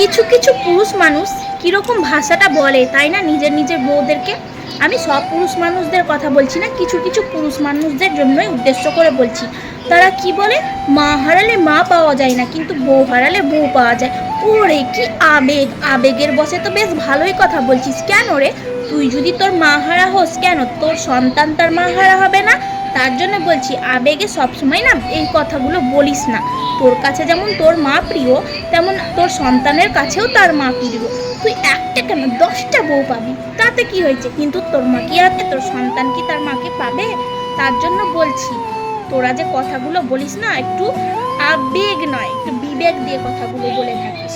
কিছু কিছু পুরুষ মানুষ কীরকম ভাষাটা বলে, তাই না? নিজের নিজের বউদেরকে। আমি সব পুরুষ মানুষদের কথা বলছি না, কিছু কিছু পুরুষ মানুষদের জন্যই উদ্দেশ্য করে বলছি। তারা কি বলে? মা হারালে মা পাওয়া যায় না, কিন্তু বউ হারালে বউ পাওয়া যায়। ওরে কি আবেগ! আবেগের বসে তো বেশ ভালোই কথা বলছিস। কেন রে? তুই যদি তোর মা হারা হোস কেন? তোর সন্তান তার মা হারা হবে না? তার জন্য বলছি, আবেগে সবসময় না এই কথাগুলো বলিস না। তোর কাছে যেমন তোর মা প্রিয়, তেমন তোর সন্তানের কাছেও তার মা প্রিয়। তুই একটা কেন? দশটা বউ পাবি। তাতে কি হয়েছে? কিন্তু তোর মা কি আছে? তোর সন্তান কি তার মাকে পাবে? তার জন্য বলছি, তোরা যে কথাগুলো বলিস না, একটু আবেগ নয়, একটু বিবেক দিয়ে কথাগুলো বলে থাকিস।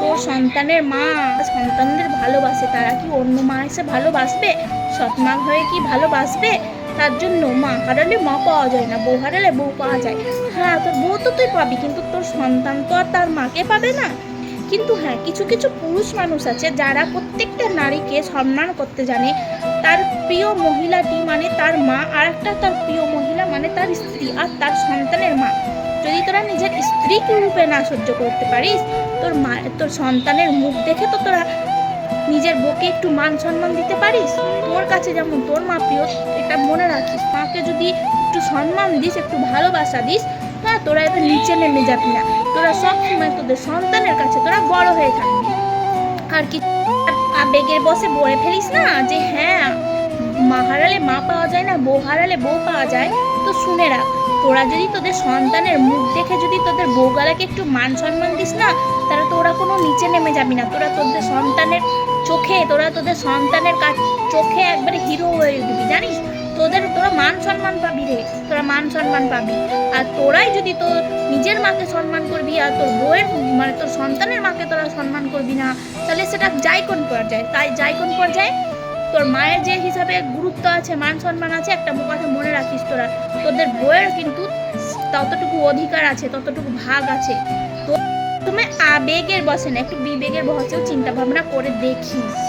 তোর সন্তানের মা, সন্তানদের অন্য মা এসে ভালোবাসবে? সৎ মা হয়ে কি ভালোবাসবে? তার জন্য মা হারালে মা পাওয়া যায় না, বউ হারালে বউ পাওয়া যায়। হ্যাঁ তোর বউ তো তুই পাবি, কিন্তু তোর সন্তান তো আর তার মাকে পাবে না। কিন্তু হ্যাঁ কিছু কিছু পুরুষ মানুষ আছে যারা প্রত্যেকটা নারীকে সম্মান করতে জানে। তার প্রিয় মহিলাটি মানে তার মা, আর একটা তার প্রিয় মহিলা মানে তার স্ত্রী, আর তার সন্তানের মা। যদি তোরা নিজের স্ত্রীকে রূপে না সহ্য করতে পারিস, তোর মা, তোর সন্তানের মুখ দেখে তো তোরা নিজের বউকে একটু মান সম্মান দিতে পারিস? তোর কাছে যেমন তোর মা প্রিয়, এটা মনে রাখিস। মাকে যদি একটু সম্মান দিস, একটু ভালোবাসা দিস হ্যাঁ তোরা এবার নিচে নেমে যাবি না। তোরা সবসময় তোদের সন্তানের কাছে তোরা বড় হয়ে থাকবি। আর কি আবেগের বসে বলে ফেলিস না যে হ্যাঁ মা হারালে মা পাওয়া যায় না, বউ হারালে বউ পাওয়া যায়। তো শুনে রাখ, তোরা যদি তোদের সন্তানের মুখ দেখে যদি তোদের বউ বউগালাকে একটু মান সম্মান দিস না তাহলে তোরা কোনো নিচে নেমে যাবি না। তোরা তোদের সন্তানের চোখে, তোরা তোদের সন্তানের কাছ, চোখে একবারে হিরো হয়ে উঠবি জানিস? তোদের, তোরা মান সম্মান পাবি রে, তোরা মান সম্মান পাবি। আর তোরাই যদি তোর নিজের মাকে সম্মান করবি আর তোর বউয়ের মানে তোর সন্তানের মাকে তোরা সম্মান করবি না, তাহলে সেটা যাই কোন পর্যায়ে। তাই যাই কোন পর্যায়ে তোর মায়ের যে হিসাবে গুরুত্ব আছে, মান সম্মান আছে, একটা কথা মনে রাখিস তোরা। তোদের বউয়ের কিন্তু ততটুকু অধিকার আছে, ততটুকু ভাগ আছে। তো তুমি আবেগের বসে না একটু বিবেকের বসেও চিন্তা ভাবনা করে দেখিস।